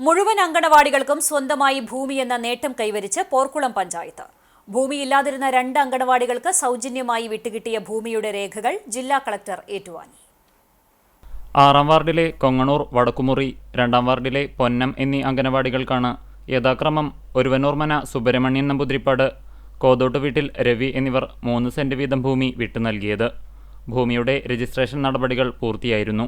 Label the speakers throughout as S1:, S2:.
S1: മുഴുവൻ അങ്കണവാടികൾക്കും സ്വന്തമായി ഭൂമി എന്ന നേട്ടം കൈവരിച്ച് പോർക്കുളം പഞ്ചായത്ത്. ഭൂമിയില്ലാതിരുന്ന രണ്ട് അങ്കണവാടികൾക്ക് സൗജന്യമായി വിട്ടുകിട്ടിയ ഭൂമിയുടെ രേഖകൾ ജില്ലാ കളക്ടർ ഏറ്റുവാങ്ങി.
S2: ആറാം വാർഡിലെ കൊങ്ങണൂർ വടക്കുമുറി രണ്ടാം വാർഡിലെ പൊന്നം എന്നീ അംഗനവാടികൾക്കാണ് യഥാക്രമം ഒരുവനൂർമന സുബ്രഹ്മണ്യൻ നമ്പൂതിരിപ്പാട് കോതോട്ട് വീട്ടിൽ രവി എന്നിവർ മൂന്ന് സെന്റ് വീതം ഭൂമി വിട്ടു നൽകിയത് ഭൂമിയുടെ രജിസ്ട്രേഷൻ നടപടികൾ പൂർത്തിയായിരുന്നു.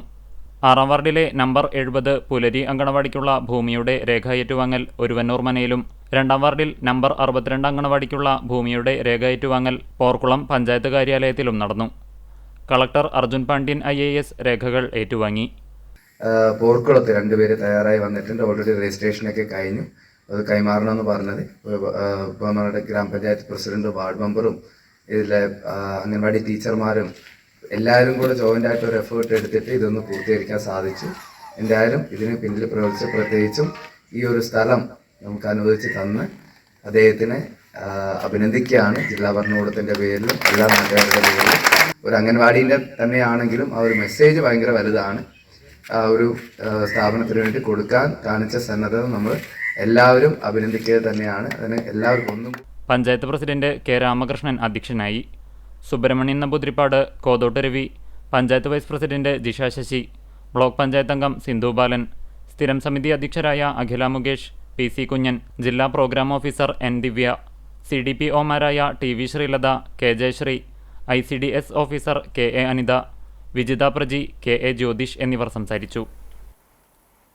S2: ആറാം വാർഡിലെ നമ്പർ എഴുപത് പുലരി അങ്കണവാടിക്കുള്ള ഭൂമിയുടെ രേഖ ഏറ്റുവാങ്ങൽ ഒരുവന്നൂർമനയിലും രണ്ടാം വാർഡിൽ നമ്പർ അറുപത്തിരണ്ട് അങ്കണവാടിക്കുള്ള ഭൂമിയുടെ രേഖ ഏറ്റുവാങ്ങൽ പോർക്കുളം പഞ്ചായത്ത് കാര്യാലയത്തിലും നടന്നു. Collector Arjun Pandian I A S രേഖകൾ ഏറ്റുവാങ്ങി.
S3: പോർക്കുളത്ത് രണ്ടുപേര് തയ്യാറായി വന്നിട്ടുണ്ട്. ഓൾറെഡി രജിസ്ട്രേഷനൊക്കെ കഴിഞ്ഞു. അത് കൈമാറണമെന്ന് പറഞ്ഞത്. നമ്മുടെ ഗ്രാമപഞ്ചായത്ത് പ്രസിഡന്റ് വാർഡ് മെമ്പറും ഇതിലെ അംഗൻവാടി ടീച്ചർമാരും എല്ലാവരും കൂടെ ജോയിന്റ് ആയിട്ട് ഒരു എഫേർട്ട് എടുത്തിട്ട് ഇതൊന്ന് പൂർത്തീകരിക്കാൻ സാധിച്ചു. എന്തായാലും ഇതിന് പിന്നിൽ പ്രവർത്തിച്ച പ്രത്യേകിച്ചും ഈ ഒരു സ്ഥലം നമുക്ക് അനുവദിച്ച് തന്ന് അദ്ദേഹത്തിനെ അഭിനന്ദിക്കുകയാണ്. ജില്ലാ ഭരണകൂടത്തിന്റെ പേരിലും എല്ലാ നാട്ടുകാരുടെ പേരിലും. ഒരു അംഗൻവാടീന്റെ തന്നെയാണെങ്കിലും ആ ഒരു മെസ്സേജ് ഭയങ്കര വലുതാണ്. ആ ഒരു സ്ഥാപനത്തിന് വേണ്ടി കൊടുക്കാൻ കാണിച്ച സന്നദ്ധത നമ്മൾ എല്ലാവരും അഭിനന്ദിക്കുക തന്നെയാണ്. അതിന് എല്ലാവർക്കും ഒന്നും
S2: പഞ്ചായത്ത് പ്രസിഡന്റ് കെ രാമകൃഷ്ണൻ അധ്യക്ഷനായി Subrahmanyan Namboodiripad Kothottu Ravi panchayat vice president Jisha Sasi block panchayat അംഗം സിന്ധു ബാലൻ സ്ഥിരം സമിതി അധ്യക്ഷരായ അഖില മുകേഷ് പി സി കുഞ്ഞൻ ജില്ലാ programme officer N Divya C D P ഒമാരായ T V Sreelatha K Jayasree I C D S officer K A Anitha Vijitha Praji K A Jyothish എന്നിവർ സംസാരിച്ചു.